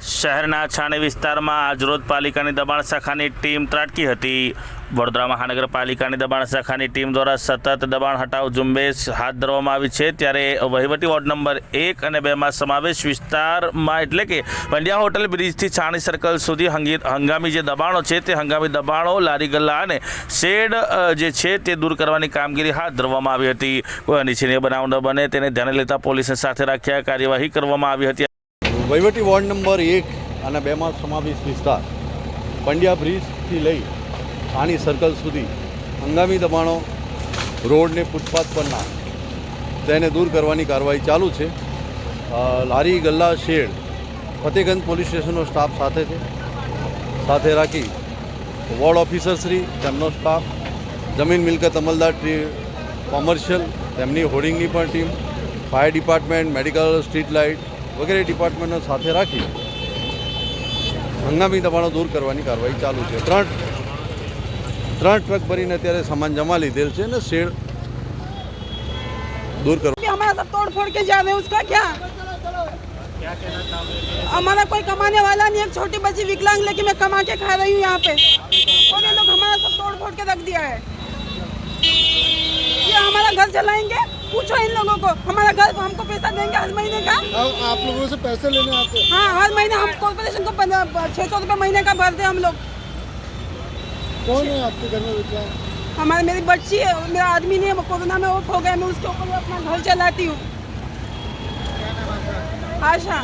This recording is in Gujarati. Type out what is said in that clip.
શહેરના છાણી વિસ્તારમાં આજરોજ પાલિકાની દબાણ શાખાની ટીમ ત્રાટકી હતી. વડોદરા મહાનગરપાલિકાની દબાણ શાખાની ટીમ દ્વારા સતત દબાણ હટાવ ઝુંબેશ હાથ ધરવામાં આવી છે. ત્યારે વહીવટી વોર્ડ નંબર એક અને બેમાં સમાવેશ વિસ્તારમાં એટલે કે પંડ્યા હોટલ બ્રિજથી છાણી સર્કલ સુધી હંગી- હંગામી જે દબાણો છે તે હંગામી દબાણો લારી ગલ્લા અને શેડ જે છે તે દૂર કરવાની કામગીરી હાથ ધરવામાં આવી હતી. કોઈ અનિચ્છનીય બનાવ ન બને તેને ધ્યાને લેતા પોલીસને સાથે રાખ્યા કાર્યવાહી કરવામાં આવી હતી. વહીવટી વોર્ડ નંબર એક અને બેમાં સમાવેશ વિસ્તાર પંડ્યા બ્રિજથી લઈ આની સર્કલ સુધી હંગામી દબાણો રોડને ફૂટપાથ પરના તેને દૂર કરવાની કાર્યવાહી ચાલુ છે. લારી ગલ્લા શેડ ફતેગંજ પોલીસ સ્ટેશનનો સ્ટાફ સાથે છે. સાથે રાખી વોર્ડ ઓફિસર શ્રી, તેમનો સ્ટાફ, જમીન મિલકત અમલદાર કોમર્શિયલ, તેમની હોર્ડિંગની પણ team, fire department, medical street light વગેરે ડિપાર્ટમેન્ટનો સાથે રાખી હંગામી દબાણો દૂર કરવાની કાર્યવાહી ચાલુ છે ત્રણ ત્રણ ટ્રક ભરીને અત્યારે સામાન જમા લીધેલ છે અને શેડ દૂર કરવા भी हमारा सब तोड़ फोड़ के जा रहे हैं उसका क्या हमारा कोई कमाने वाला नहीं एक छोटी बच्ची विकलांग लेके मैं कमा के खा रही हूँ यहाँ पे और ये लोग हमारा सब तोड़ फोड़ के रख दिया है ये हमारा घर चलाएंगे पूछो इन लोगों को। हमारा घर हमको पैसा देंगे हर महीने का? आप लोगों से पैसे लेने आते हैं। हाँ हर महीने हम कॉर्पोरेशन को छः सौ रूपए महीने का भरते हम लोग। कौन है आपके घर में विकलांग हमारी मेरी बच्ची है मेरा आदमी नहीं है वो कोरोना में ऑफ़ हो गया मैं उसके ऊपर अपना घर चलाती हूँ। आशा।